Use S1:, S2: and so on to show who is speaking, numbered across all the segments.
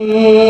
S1: 嗯。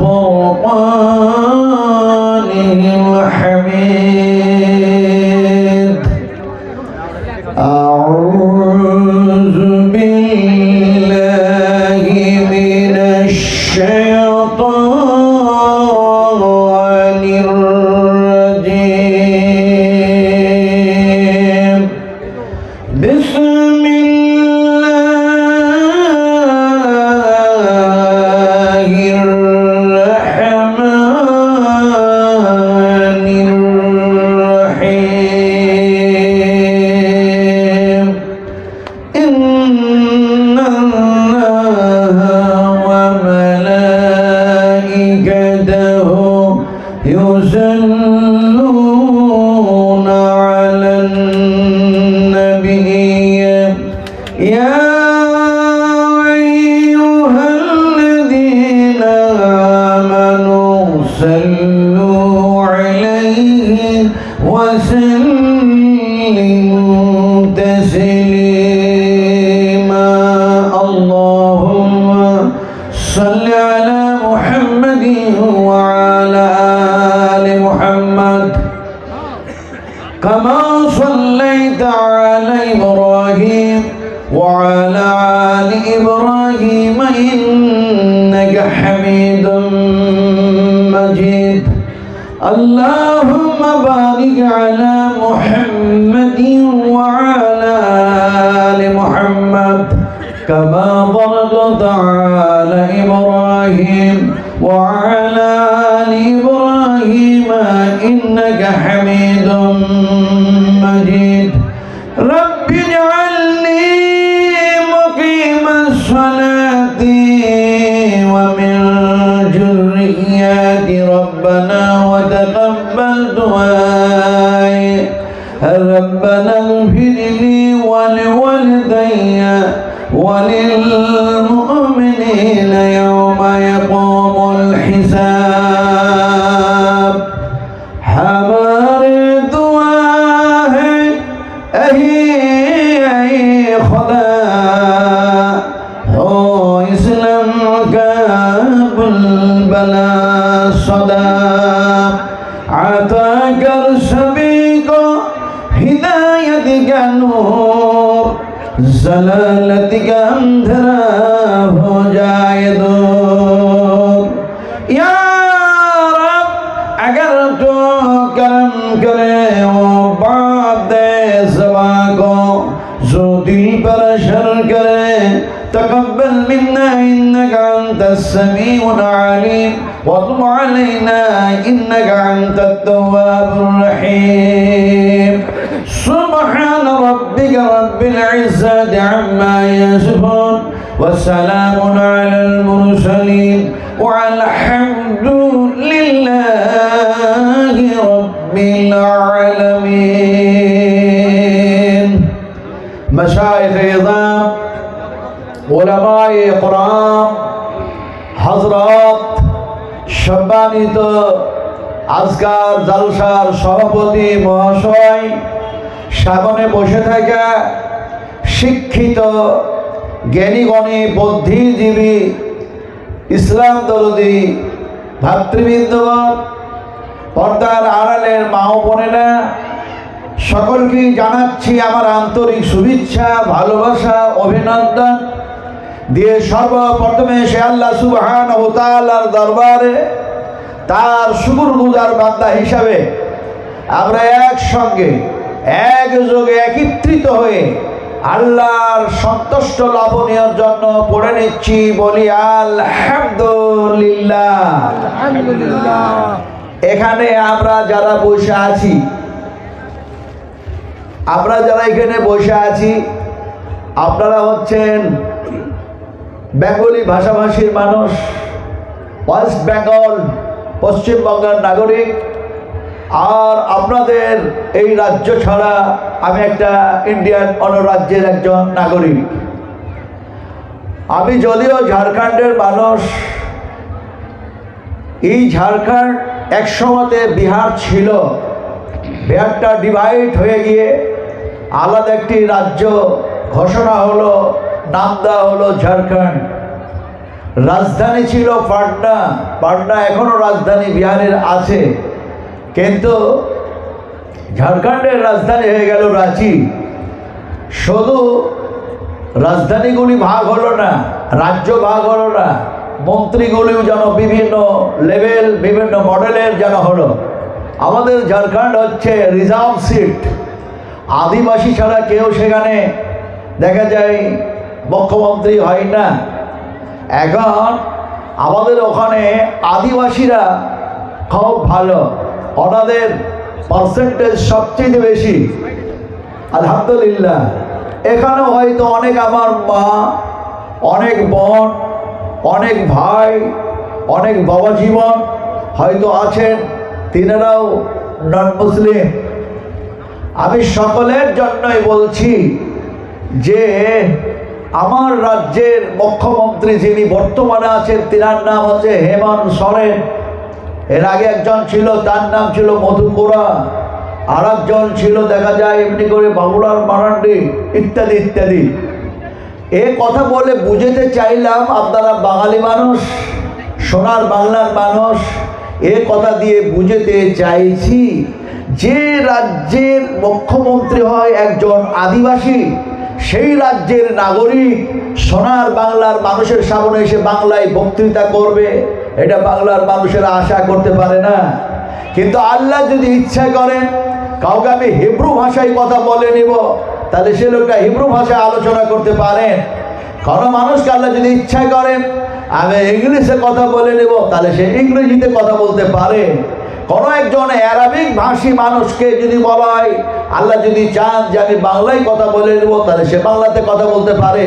S1: oh. Oh. خلاص سميع عليم. وتب علينا إنك أنت التواب الرحيم. سبحان ربك رب العزة عما يصفون. وسلام على المرسلين. والحمد لله رب العالمين.
S2: مشايخ عظام علماء قرآن হজরত সম্মানিত আজকার জালসার সভাপতি মহাশয় সামনে বসে থাকা শিক্ষিত, জ্ঞানীগণী বুদ্ধিজীবী ইসলাম দরদি ভাতৃবৃন্দগণ, পর্দার আড়ালের মা ও বোনেরা, সকলকেই জানাচ্ছি আমার আন্তরিক শুভেচ্ছা, ভালোবাসা, অভিনন্দন। দিয়ে সর্বপ্রথমে সে আল্লাহ সুবহান ও তাআলার দরবারে তার শুকুর গুজার বান্দা হিসাবে আমরা একসঙ্গে, একযোগে একত্রিত হয়ে আল্লাহর সন্তুষ্ট লাভনীয়র জন্য পড়ে নিচ্ছি, বলি আলহামদুলিল্লাহ। এখানে আমরা যারা বসে আছি, আমরা যারা এখানে বসে আছি, আপনারা হচ্ছেন বেঙ্গলি ভাষাভাষীর মানুষ, ওয়েস্ট বেঙ্গল, পশ্চিমবঙ্গের নাগরিক। আর আপনাদের এই রাজ্য ছাড়া আমি একটা ইন্ডিয়ান অনরাজ্যের একজন নাগরিক। আমি যদিও ঝাড়খণ্ডের মানুষ, এই ঝাড়খণ্ড একসময়তে বিহার ছিল। বিহারটা ডিভাইড হয়ে গিয়ে আলাদা একটি রাজ্য ঘোষণা হলো নাম দেওয়া হলো ঝাড়খণ্ড। রাজধানী ছিল পাটনা। পাটনা এখনও রাজধানী, বিহারের আছে। কিন্তু ঝাড়খণ্ডের রাজধানী হয়ে গেল রাঁচি। শুধু রাজধানীগুলি ভাগ হলো না, রাজ্য ভাগ হলো না, মন্ত্রীগুলিও যেন বিভিন্ন লেভেল বিভিন্ন মডেলের যেন হলো। আমাদের ঝাড়খণ্ড হচ্ছে রিজার্ভ সিট আদিবাসী ছাড়া কেউ সেখানে দেখা যায় মুখ্যমন্ত্রী হয় না। এখন আমাদের ওখানে আদিবাসীরা খুব ভালো। ওনাদের পার্সেন্টেজ সবচেয়ে বেশি। আলহামদুলিল্লাহ। এখানেও হয়তো অনেক আমার মা, অনেক বোন, অনেক ভাই, অনেক বাবা জীবন হয়তো আছেন। তিনারাও নন মুসলিম আমি সকলের জন্যই বলছি যে আমার রাজ্যের মুখ্যমন্ত্রী যিনি বর্তমানে আছেন, তিনার নাম হচ্ছে হেমন্ত সরেন। এর আগে একজন ছিল, তার নাম ছিল মধুপুরা আর একজন ছিল, দেখা যায়, এমনি করে বাবুলাল মারান্ডি, ইত্যাদি ইত্যাদি। এ কথা বলে বুঝতে চাইলাম, আপনারা বাঙালি মানুষ, সোনার বাংলার মানুষ, এ কথা দিয়ে বুঝেতে চাইছি যে রাজ্যের মুখ্যমন্ত্রী হয় একজন আদিবাসী। সেই রাজ্যের নাগরিক সোনার বাংলার মানুষের সামনে এসে বাংলায় বক্তৃতা করবে, এটা বাংলার মানুষেরা আশা করতে পারে না। কিন্তু আল্লাহ যদি ইচ্ছা করেন, কাউকে আমি হিব্রু ভাষায় কথা বলে নিব, তাহলে সে লোকটা হিব্রু ভাষায় আলোচনা করতে পারেন কোনো মানুষকে আল্লাহ যদি ইচ্ছা করেন, আমি ইংলিশে কথা বলে নেব, তাহলে সে ইংরেজিতে কথা বলতে পারে। কোনো একজন অ্যারাবিক ভাষী মানুষকে যদি বলা হয়, আল্লাহ যদি চান যে আমি বাংলায় কথা বলে নেব, তাহলে সে বাংলাতে কথা বলতে পারে।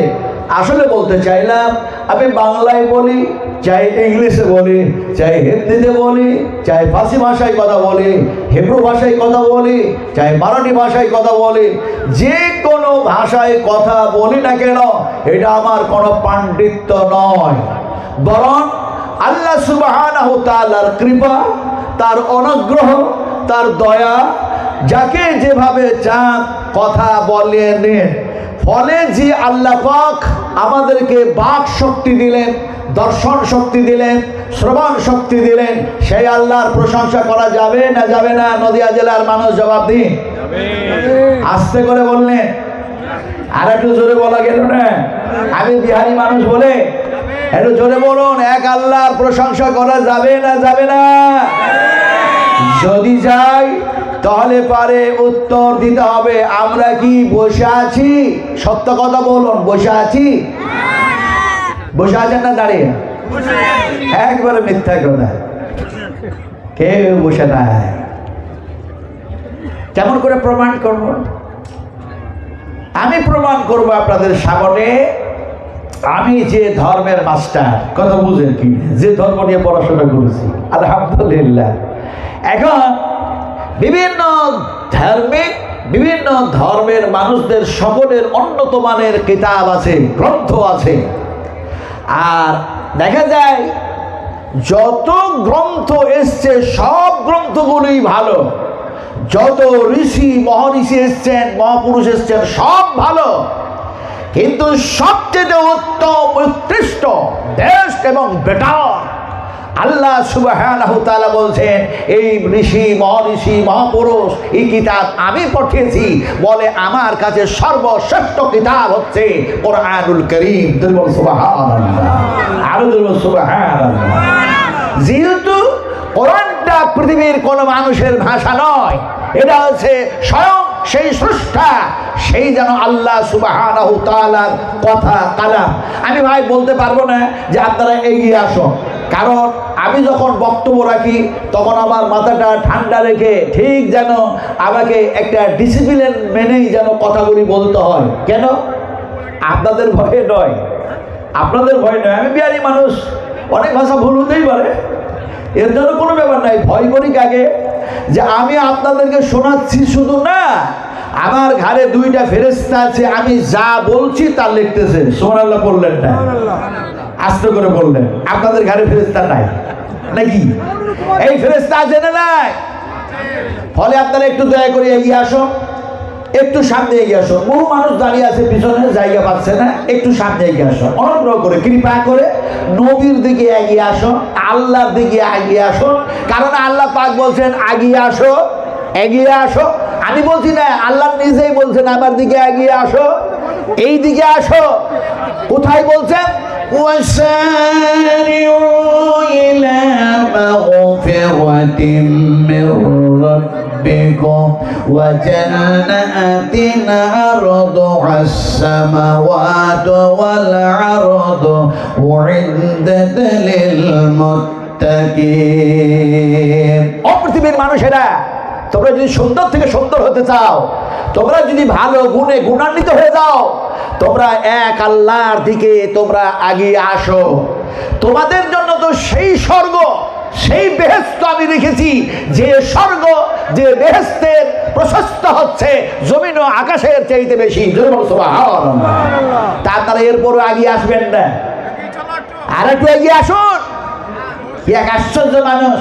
S2: আসলে বলতে চাইলাম, আমি বাংলায় বলি, চাই ইংলিশে বলি, চাই হিন্দিতে বলি, চাই ফার্সি ভাষায় কথা বলি, হিব্রু ভাষায় কথা বলি, চাই মারাঠি ভাষায় কথা বলি, যে কোনো ভাষায় কথা বলি না কেন, এটা আমার কোনো পাণ্ডিত্য নয়। বরং আল্লাহ তাআলার কৃপা তার অনুগ্রহ, তার দয়া, যাকে যেভাবে চান কথা বলে নেন। ফলে যে আল্লাহ পাক আমাদেরকে বাক শক্তি দিলেন, দর্শন শক্তি দিলেন, শ্রবণ শক্তি দিলেন, সেই আল্লাহর প্রশংসা করা যাবে না যাবে না? নদিয়া জেলার মানুষ জবাব দিন। আস্তে করে বললেন। আর একটু জোরে বলা গেল না? আমি বিহারি মানুষ বলে একটু জোরে বলুন, এক আল্লাহর প্রশংসা করা যাবে না যাবে না? যদি যাই, তাহলে পারে উত্তর দিতে হবে। আমরা কি বসে আছি? সত্য কথা বলুন, বসে আছি? বসে আছেন না দাঁড়িয়ে? একবারে মিথ্যা কথা কেউ বসে নাই। কেমন করে প্রমাণ করব? আমি প্রমাণ করব আপনাদের সামনে। আমি যে ধর্মের মাস্টার, কথা বুঝেন কি যে ধর্ম নিয়ে পড়াশোনা করেছি, আলহামদুলিল্লাহ। এখন বিভিন্ন ধার্মিক বিভিন্ন ধর্মের মানুষদের সকলের উন্নত মানের কিতাব আছে, গ্রন্থ আছে। আর দেখা যায়, যত গ্রন্থ এসছে, সব গ্রন্থগুলোই ভালো। যত ঋষি মহর্ষি এসছেন, মহাপুরুষ এসছেন, সব ভালো। কিন্তু সবচেয়ে উত্তম, উৎকৃষ্ট বেস্ট এবং বেটার আল্লাহ তাআলা বলছেন এই ঋষি, মহর্ষি, মহাপুরুষ, এই কিতাব আমি পাঠিয়েছি। বলে আমার কাছে সর্বশ্রেষ্ঠ কিতাব হচ্ছে কোরআনুল করিম। দুর্বল আরও দুর্বল যেহেতু কোরআনটা পৃথিবীর কোনো মানুষের ভাষা নয়, এটা হচ্ছে স্বয়ং সেই স্রষ্টা, সেই যেন আল্লাহ তাআলার কথা, কালাম। আমি ভাই বলতে পারব না যে আপনারা এগিয়ে আসো। কারণ আমি যখন বক্তব্য রাখি, তখন আমার মাথাটা ঠান্ডা রেখে ঠিক যেন আমাকে একটা ডিসিপ্লিন মেনেই যেন কথাগুলি বলতে হয়। কেন? আপনাদের ভয়ে নয়। আপনাদের ভয় নয়। আমি বিহারি মানুষ। অনেক ভাষা ভুল হতেই পারে। এর জন্য কোনো ব্যাপার নাই। ভয় করি কাকে? যে আমি আপনাদেরকে শোনাচ্ছি শুধু না আমার ঘরে দুইটা ফেরেস্তা আছে আমি যা বলছি তা লিখতেছে সোমানাল্লাহ বললেন না। আস্তে করে বললেন। আপনাদের ঘরে ফেরেস্তা নাই? নাকি? এই ফেরেস্তা আছে না নাই? ফলে আপনারা একটু দয়া করে এগিয়ে আসো একটু সামনে এগিয়ে আসো বহু মানুষ দাঁড়িয়ে আছে পিছনে জায়গা পাচ্ছে না একটু সামনে এগিয়ে আসো অনুগ্রহ করে কৃপা করে নবীর দিকে এগিয়ে আসো আল্লাহর দিকে এগিয়ে আসো কারণ আল্লাহ পাক বলছেন এগিয়ে আসো এগিয়ে আসো আমি বলছি না আল্লাহ নিজেই বলছেন আমার দিকে এগিয়ে আসো এই দিকে আসো কোথায় বলছেন
S1: وسارعوا إلى مغفرة من ربكم وجنات عرضها السماوات والأرض أعدت للمتقين
S2: ও পৃথিবীর মানুষেরা তোমরা যদি সুন্দর থেকে সুন্দর হতে চাও তোমরা যদি ভালো গুণে গুণান্বিত হয়ে যাও তোমরা এক আল্লাহর দিকে তোমরা আগিয়ে আসো তোমাদের জন্য তো সেই স্বর্গ সেই বেহেস্ত আমি রেখেছি যে স্বর্গ, যে বেহেস্তের প্রশস্ত হচ্ছে জমিন ও আকাশের চাইতে বেশি। তা আপনারা এরপরও আগিয়ে আসবেন না। আর একটু এগিয়ে আসুন। এক আশ্চর্য মানুষ।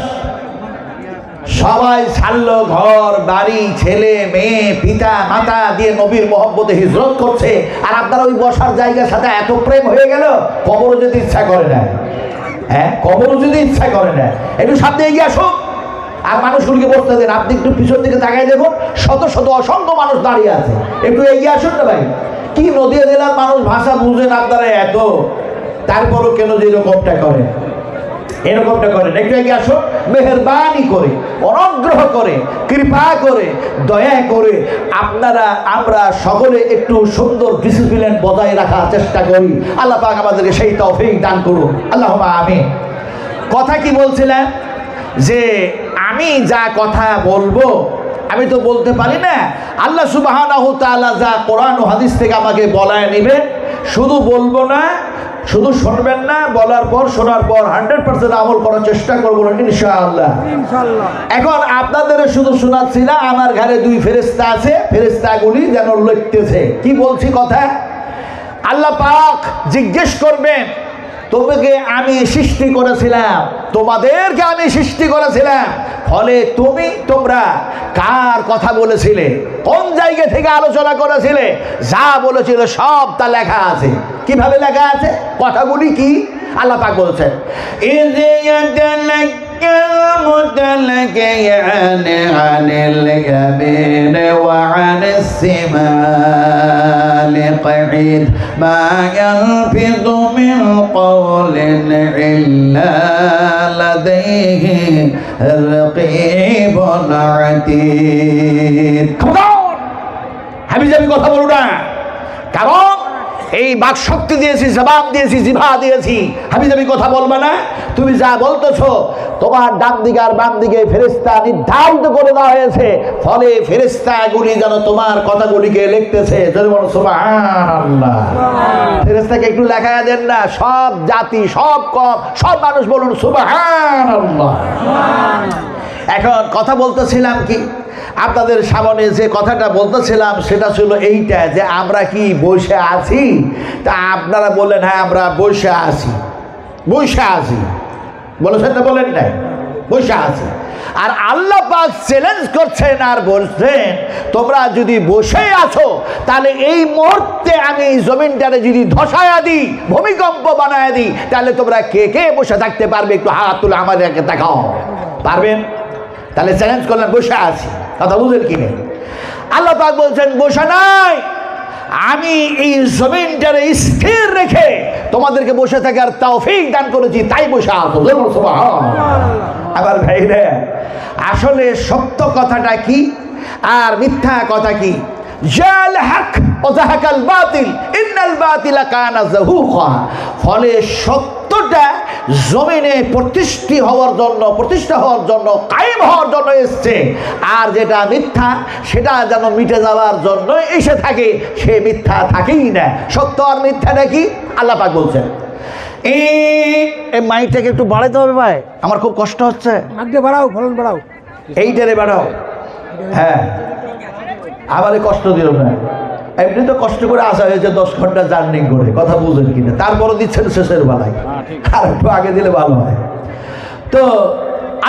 S2: সবাই ছাড়লো, ঘর, বাড়ি, ছেলে, মেয়ে, পিতা, মাতা দিয়ে নবীর মহব্বতে হিজরত করছে। আর আপনার ওই বসার জায়গার সাথে এত প্রেম হয়ে গেল, কবরও যদি ইচ্ছা করে না হ্যাঁ? কবরও যদি ইচ্ছা করে না, একটু সামনে এগিয়ে আসুন। আর মানুষগুলিকে বসতে দেন আপনি একটু পিছন দিকে তাকাই দেখুন, শত শত অসংখ্য মানুষ দাঁড়িয়ে আছে। একটু এগিয়ে আসুন না ভাই। কি নদীয়া জেলার মানুষ ভাষা বুঝেন আপনারা এত। তারপরও কেন যে এরকমটা করে? এরকমটা করেন একটু এগিয়ে আসো, মেহরবানি করে, অনুগ্রহ করে, কৃপা করে, দয়া করে আপনারা, আমরা সকলে একটু সুন্দর ডিসিপ্লিন বজায় রাখার চেষ্টা করি। আল্লাহ পাক আমাদেরকে সেই তৌফিক দান করুন। আল্লাহ আমি কথা কি বলছিলেন? যে আমি যা কথা বলব, আমি তো বলতে পারি না। আল্লাহ তাআলা যা কোরআন ও হাদিস থেকে আমাকে বলায় নেবেন। শুধু বলব না শুধু শুনবেন না বলার পর শোনার পর হান্ড্রেড পার্সেন্ট আমল করার চেষ্টা করব না ইনশাআল্লাহ? এখন আপনাদের শুধু শোনাচ্ছি না আমার ঘরে দুই ফেরিস্তা আছে ফেরিস্তাগুলি যেন লিখতেছে কি বলছি কথা? আল্লাহ পাক জিজ্ঞেস করবেন তোমাকে আমি সৃষ্টি করেছিলাম। তোমাদেরকে আমি সৃষ্টি করেছিলাম। ফলে তুমি তোমরা কার কথা বলেছিলে? কোন জায়গা থেকে আলোচনা করেছিলে? যা বলেছিল সব তা লেখা আছে। কীভাবে লেখা আছে? কথাগুলি কি? আল্লাহ পাক বলছেন
S1: إذ يتلقى المتلقيان عن اليمين وعن الشمال قعيد ما يلفظ من قول إلا لديه رقيب عتيد
S2: খবরদার! হাবিজ আমি কথা বলবো না কারণ এই বাক শক্তি দিয়েছি জবাব দিয়েছি জিভা দিয়েছি। আমি কথা বলব না? তুমি যা বলতেছো তোমার ডান দিকে আর বাম দিকে ফেরিস্তা নির্ধারিত করে দেওয়া হয়েছে। ফলে ফেরিস্তাগুলি যেন তোমার কথাগুলিকে লিখতেছে। ফেরেস্তাকে একটু লেখা দেন না সব জাতি সব কম সব মানুষ বলুন সুবহানাল্লাহ। এখন কথা বলতেছিলাম কি? আপনাদের সামনে যে কথাটা বলতেছিলাম, সেটা ছিল এইটা যে আমরা কি বসে আছি? তা আপনারা বললেন হ্যাঁ আমরা বসে আছি। বসে আছি। বলেছেন না বলেন নাই? বসে আছি। আর আল্লাহ পাক চ্যালেঞ্জ করছেন আর বলছেন, তোমরা যদি বসে আছো, তাহলে এই মুহূর্তে আমি জমিনটারে যদি ধসায়া দিই, ভূমিকম্প বানায় দিই, তাহলে তোমরা কে কে বসে থাকতে পারবে? একটু হাত তুলে আমাদেরকে দেখাও। পারবেন? তাহলে চ্যালেঞ্জ করলেন, বসে আছি। কথা বুঝেন কি নেই আল্লাহ পাক বলছেন, বসে নাই। আমি এই জমিনটারে স্থির রেখে তোমাদেরকে বসে থাকার তৌফিক দান করেছি, তাই বসে আছো। আবার ভাইরে, আসলে সত্য কথাটা কি আর মিথ্যা কথা কি? জাল হক ও জাহাকাল বাতিল ইন্নাল বাতিলা কানা জাহুকা। ফলে সত্যটা জমিনে প্রতিষ্ঠি হওয়ার জন্য প্রতিষ্ঠা হওয়ার জন্য কায়েম হওয়ার জন্য এসছে। আর যেটা মিথ্যা সেটা যেন মিটে যাওয়ার জন্য এসে থাকে সে মিথ্যা থাকেই না। সত্য আর মিথ্যা নাকি আল্লাহ পাক বলছেন। এই মাইকটাকে একটু বাড়াইতে হবে ভাই আমার খুব কষ্ট হচ্ছে।
S3: আগে বাড়াও ফলন বাড়াও।
S2: এইটারে বাড়াও। হ্যাঁ। আমারে কষ্ট দিও না এমনি তো কষ্ট করে আসা হয়েছে দশ ঘন্টা জার্নি করে কথা বুঝেন কিনা তারপরও দিচ্ছেন শেষের বেলায় আর একটু আগে দিলে ভালো হয় তো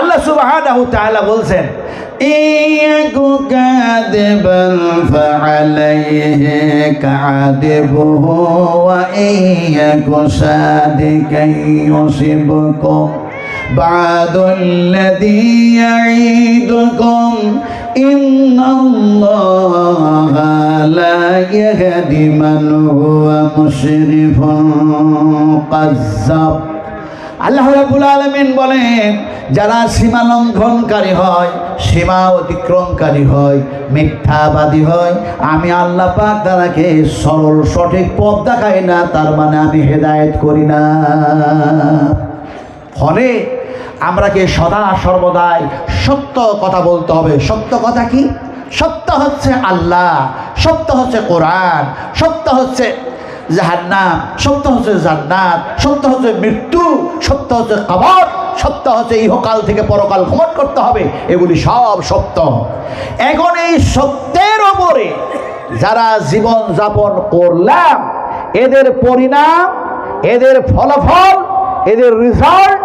S2: আল্লাহ সুবহানাহু তাআলা বলছেন
S1: إيك كاذبا فعليه كعذبه وإن يك صادقا يصبكم بعد الذي يعيدكم إن الله لا يهدي من هو مسرف قذب
S2: আল্লাহ রাব্বুল আলামিন বলেন যারা সীমা লঙ্ঘনকারী হয় সীমা অতিক্রমকারী হয় মিথ্যাবাদী হয় আমি আল্লাহ পাক তারাকে সরল সঠিক পথ দেখাই না তার মানে আমি হেদায়েত করি না ফলে আমরাকে সদা সর্বদাই সত্য কথা বলতে হবে। সত্য কথা কি? সত্য হচ্ছে আল্লাহ, সত্য হচ্ছে কোরআন, সত্য হচ্ছে জাহান্নাম, সত্য হচ্ছে জান্নাত, সত্য হচ্ছে মৃত্যু, সত্য হচ্ছে কবর, সত্য হচ্ছে ইহকাল থেকে পরকাল ক্ষমণ করতে হবে। এগুলি সব সত্য। এখন এই সত্যের ওপরে যারা জীবন যাপন করলাম, এদের পরিণাম, এদের ফলাফল, এদের রেজাল্ট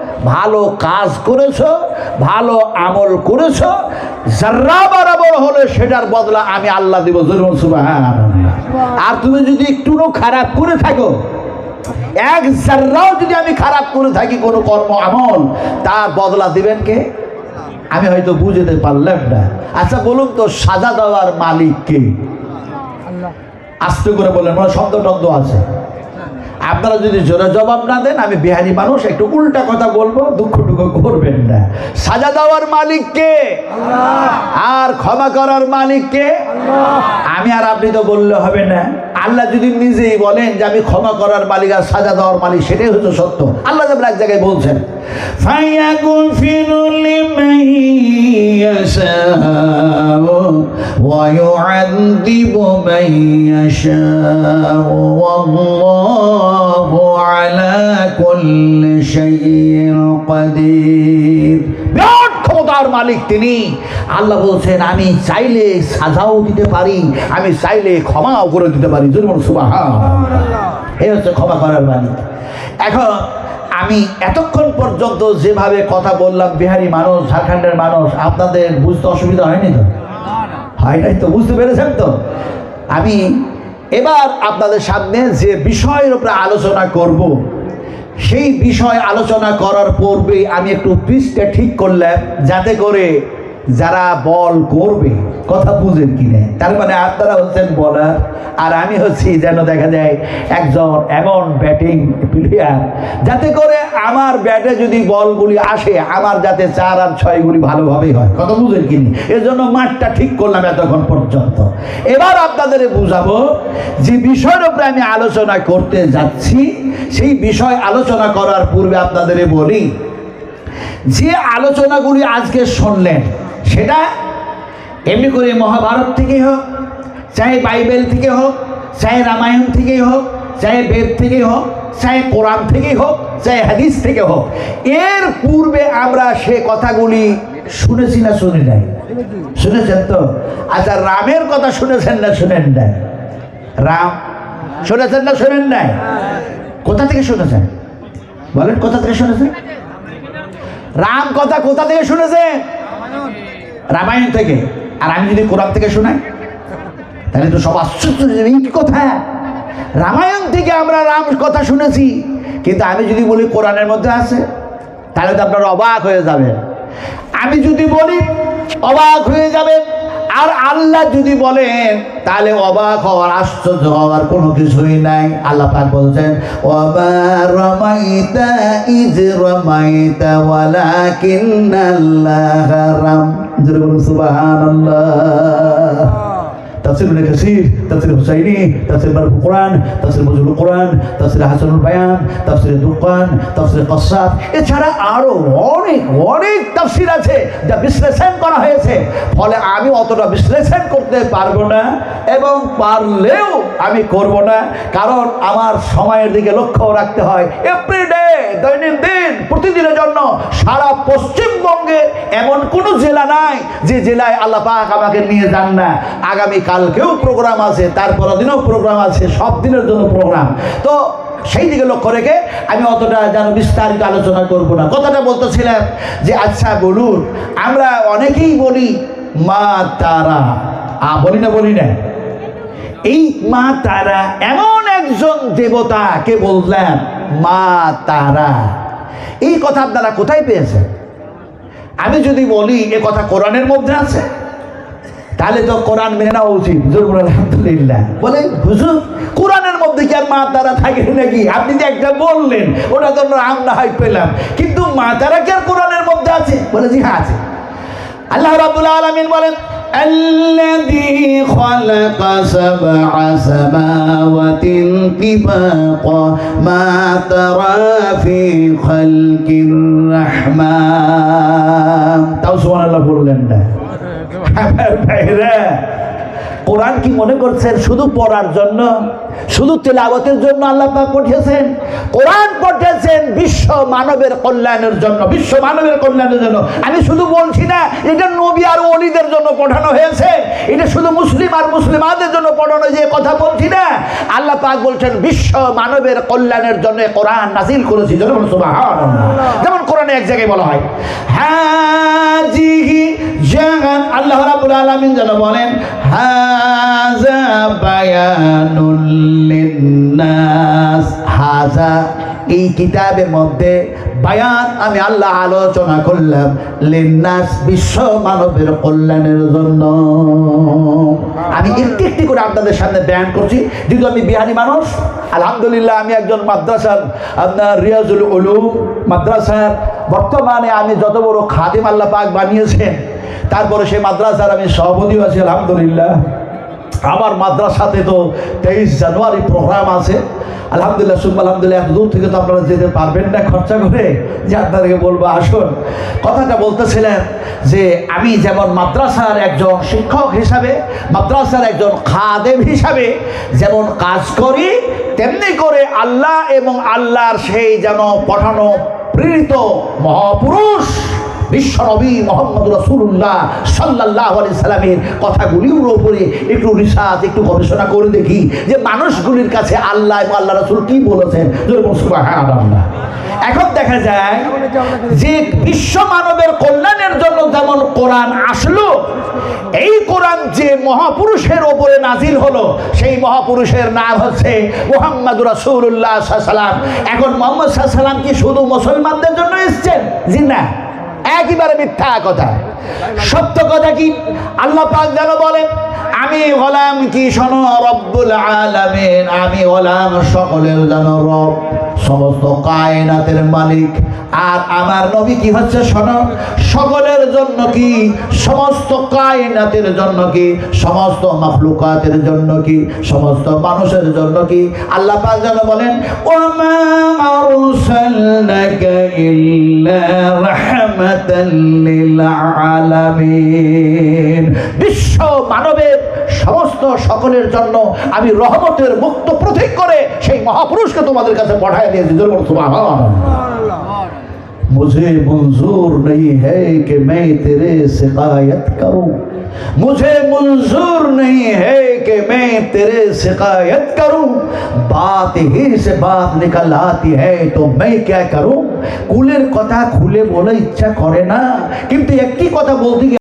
S2: ভালো কাজ করেছ ভালো আমল করেছ যার্রা বরাবর হলে সেটার বদলা আমি আল্লাহ দিব জরুর আর তুমি যদি একটু খারাপ করে থাকো এক জার্রাও যদি আমি খারাপ করে থাকি কোনো কর্ম আমল তার বদলা দিবেন কে? আমি হয়তো বুঝতে পারলাম না। আচ্ছা বলুন তো সাজা দেওয়ার মালিক কে? আস্তে করে বললেন মানে শব্দ টব্দ আছে। আপনারা যদি জোরে জবাব না দেন আমি বিহারি মানুষ একটু উল্টা কথা বলব দুঃখ টুকু করবেন না। সাজা দেওয়ার মালিককে আর ক্ষমা করার মালিককে আমি আর আপনি তো বললে হবে না। আল্লাহ যদি নিজেই বলেন যে আমি ক্ষমা করার মালিক আর সাজা দেওয়ার মালিক সেটাই হচ্ছে সত্য। আল্লাহ এক জায়গায় বলছেন
S1: فيغفر لمن يشاء ويعذب من يشاء والله على كل شيء قدير
S2: বিরাট ক্ষমতার মালিক তিনি আল্লাহ বলছেন আমি চাইলে সাজাও দিতে পারি আমি চাইলে ক্ষমাও করে দিতে পারি জুলমন সুবাহ এই হচ্ছে ক্ষমা করার মালিক এখন আমি এতক্ষণ পর্যন্ত যেভাবে কথা বললাম, বিহারি মানুষ, ঝাড়খণ্ডের মানুষ, আপনাদের বুঝতে অসুবিধা হয়নি তো? হয় নাই তো, বুঝতে পেরেছেন তো? আমি এবার আপনাদের সামনে যে বিষয়ের উপরে আলোচনা করব, সেই বিষয় আলোচনা করার পূর্বে আমি একটু পৃষ্ঠে ঠিক করলাম, যাতে করে যারা বল করবে, কথা বুঝেন কিনে। তার মানে আপনারা হচ্ছেন বলার আর আমি হচ্ছি যেন দেখা যায় একজন এমন ব্যাটিং প্লেয়ার যাতে করে আমার ব্যাটে যদি বলগুলি আসে, আমার যাতে চার আর ছয়গুলি ভালোভাবেই হয়। কথা বুঝেন কিনি। এর জন্য মাঠটা ঠিক করলাম এতক্ষণ পর্যন্ত। এবার আপনাদের বুঝাবো যে বিষয়ের উপরে আমি আলোচনা করতে যাচ্ছি, সেই বিষয় আলোচনা করার পূর্বে আপনাদের বলি, যে আলোচনাগুলি আজকে শুনলেন সেটা এমনি করে মহাভারত থেকে হোক, চাই বাইবেল থেকে হোক, চাই রামায়ণ থেকেই হোক, চাই বেদ থেকে হোক, চাই কোরআন থেকেই হোক, চাই হাদিস থেকে হোক। এর পূর্বে আমরা সে কথাগুলি শুনেছি না শুনি নাই? শুনেছেন তো? আচ্ছা রামের কথা শুনেছেন না শুনেন নাই? রাম, শুনেছেন না শুনেন নাই? কোথা থেকে শুনেছেন? বলেন, কোথা থেকে শুনেছেন? রাম কথা কোথা থেকে শুনেছেন? রামায়ণ থেকে। আর আমি যদি কোরআন থেকে শোনাই, তাহলে তো সব আশ্চর্য কথা, রামায়ণ থেকে আমরা রাম কথা শুনেছি। কিন্তু আমি যদি বলি কোরআনের মধ্যে আছে, তাহলে তো আপনারা অবাক হয়ে যাবেন। আমি যদি বলি অবাক হয়ে যাবেন আর আল্লাহ যদি বলেন তাহলে অবাক হওয়ার, আশ্চর্য হওয়ার কোনো কিছুই নাই। আল্লাহ পাক বলছেন
S1: অবা
S2: রমাইতা ইজ রাম। তাফসির ইবনে কাসির, তাফসির হুসাইনি, তাফসির বারুল কোরআন, তাফসির মজুল কোরআন, তাফসির হাসানুল বায়ান, তাফসির দুকান, তাফসির কসাব এছাড়া আরও অনেক অনেক তাফসির আছে যা বিশ্লেষণ করা হয়েছে। ফলে আমি অতটা বিশ্লেষণ করতে পারব না এবং পারলেও আমি করব না, কারণ আমার সময়ের দিকে লক্ষ্য রাখতে হয় এভরিডে দৈনন্দিন, প্রতিদিনের জন্য সারা পশ্চিমবঙ্গে এমন কোনো জেলা নাই যে জেলায় আল্লাহ আমাকে নিয়ে যান না। আগামী কালকেও প্রোগ্রাম আছে তারপর দিনও প্রোগ্রাম আছে, সব দিনের জন্য প্রোগ্রাম তো সেই দিকে লক্ষ্য রেখে আমি অতটা যেন বিস্তারিত আলোচনা করব না। কথাটা বলতেছিলাম যে আচ্ছা বলুন, আমরা অনেকেই বলি মা, তারা। আ, বলি না বলি না। এই মা, তারা এমন একজন দেবতাকে বললেন, মা, তারা। এই কথা আপনারা কোথায় পেয়েছেন? আমি যদি বলি, এ কথা কোরআনের মধ্যে আছে? তাহলে তো কোরআন মেনে নেওয়া উচিত জরুর আলহামদুলিল্লাহ বলে হুজুর কোরআনের মধ্যে কি আর মা তারা থাকে নাকি আপনি যে একটা বললেন ওটা তো আমরা হাই পেলাম কিন্তু মা তারা কি আর কোরআনের মধ্যে আছে বলে জি হ্যাঁ আছে আল্লাহ রাবুল আলমিন বলেন
S1: الذي خلق سبع سماوات طباقا ما ترى في خلق الرحمن
S2: তাও সোমান আল্লাহ বললেন না আমার ভাইরা কোরআন কি মনে করছেন? শুধু পড়ার জন্য? শুধু তেলাওয়াতের জন্য আল্লাহ পাঠিয়েছেন, কোরআন পাঠিয়েছেন বিশ্ব মানবের কল্যাণের জন্য, বিশ্ব মানবের কল্যাণের জন্য। আমি শুধু বলছি না, এটা নবী আর অলিদের জন্য পাঠানো হয়েছে, এটা শুধু মুসলিম আর মুসলিমাদের জন্য পাঠানো যে কথা বলছি না। আল্লাহ পাক বলছেন, বিশ্ব মানবের কল্যাণের জন্য কোরআন নাজিল করেছি, যেমন যেমন কোরআনে এক জায়গায় বলা হয় হ্যাঁ আল্লাহ রাবুল আলমিন যেন বলেন
S1: হ্যাঁ লিন্নাস
S2: হাজা, এই কিতাবের মধ্যে বায়ান আমি আল্লাহ আলোচনা করলাম, লেন্নাস বিশ্ব মানবের কল্যাণের জন্য। আমি একটি একটি করে আপনাদের সামনে ব্যায়াম করছি। যেহেতু আমি বিহারি মানুষ, আলহামদুলিল্লাহ আমি একজন মাদ্রাসার, আপনার রিয়াজুল উলুম মাদ্রাসার। বর্তমানে আমি যত বড় খাদিম আল্লাহ পাক বানিয়েছেন, তারপরে সেই মাদ্রাসার আমি সভাপতিও আছি, আলহামদুলিল্লাহ। আমার মাদ্রাসাতে তো তেইশ জানুয়ারি প্রোগ্রাম আছে। আলহামদুলিল্লাহ শুভ আলহামদুলিল্লাহ, এত দূর থেকে তো আপনারা যেতে পারবেন না খরচা করে। যে আপনাদেরকে বলব, আসুন। কথাটা বলতেছিলেন যে আমি যেমন মাদ্রাসার একজন শিক্ষক হিসাবে, মাদ্রাসার একজন খাদেম হিসাবে যেমন কাজ করি, তেমনি করে আল্লাহ এবং আল্লাহর সেই যেন পঠানো প্রেরিত মহাপুরুষ বিশ্বনবী মোহাম্মদ রসুল্লাহ সাল্লাহ আলি সাল্লামের কথাগুলির উপরে একটু রিসার্চ, একটু গবেষণা করে দেখি যে মানুষগুলির কাছে আল্লাহ এবং আল্লাহ রসুল কি বলেছেন। এখন দেখা যায় যে বিশ্ব মানবের কল্যাণের জন্য যেমন কোরআন আসলো, এই কোরআন যে মহাপুরুষের ওপরে নাজিল হলো, সেই মহাপুরুষের নাম হচ্ছে মোহাম্মদ রাসূলুল্লাহ সাল্লাম। এখন মোহাম্মদ সাল্লাম কি শুধু মুসলমানদের জন্য এসছেন? জি না একেবারে মিথ্যা কথা। সত্য কথা কি? আল্লাহ পাক যেন বলেন, আমি হলাম কি শোনো, রব্বুল আলামিন, আমি হলাম সকলের যেন রব, সমস্ত কায়নাতের মালিক। আর আমার নবী কি হচ্ছে শোনো, সকলের জন্য কি? সমস্ত কায়নাতের জন্য কি? সমস্ত মাখলুকাতের জন্য কি? সমস্ত মানুষের জন্য কি? আল্লাহ পাক যেন বলেন বিশ্ব মানবের সমস্ত সকলের জন্য আমি রহমতের মুক্ত প্রতীক করে সেই মহাপুরুষকে তোমাদের কাছে পাঠায় দিয়েছি। জোর সুবহানাল্লাহ। مجھے منظور نہیں ہے کہ میں تیرے شکایت کروں مجھے منظور نہیں ہے کہ میں تیرے شکایت کروں بات ہی سے بات نکل آتی ہے تو میں کیا کروں কুলের কথা খুলে বলে ইচ্ছা করে না কিন্তু একটি কথা বলতে